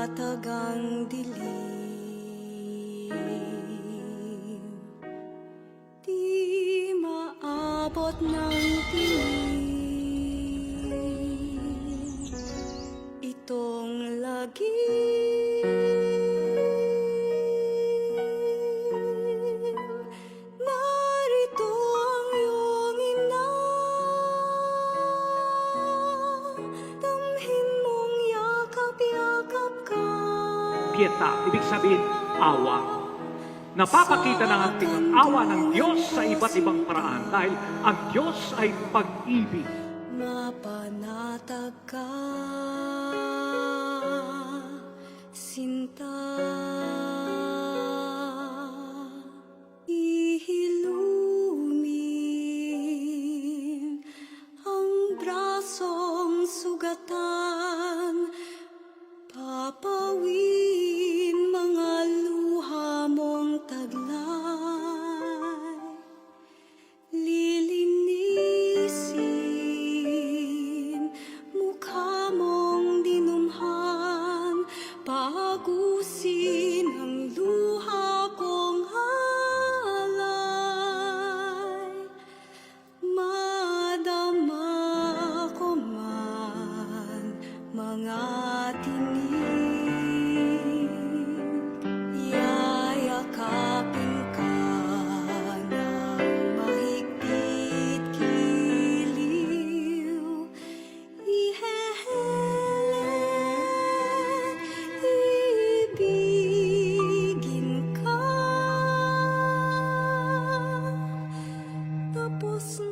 Matagang dilim. Di maabot ng tingin Pieta, ibig sabihin, awa. Napapakita ng ating awa ng Diyos sa iba't ibang paraan dahil ang Diyos ay pag-ibig. Mapanatag ka, Pagusin ang capos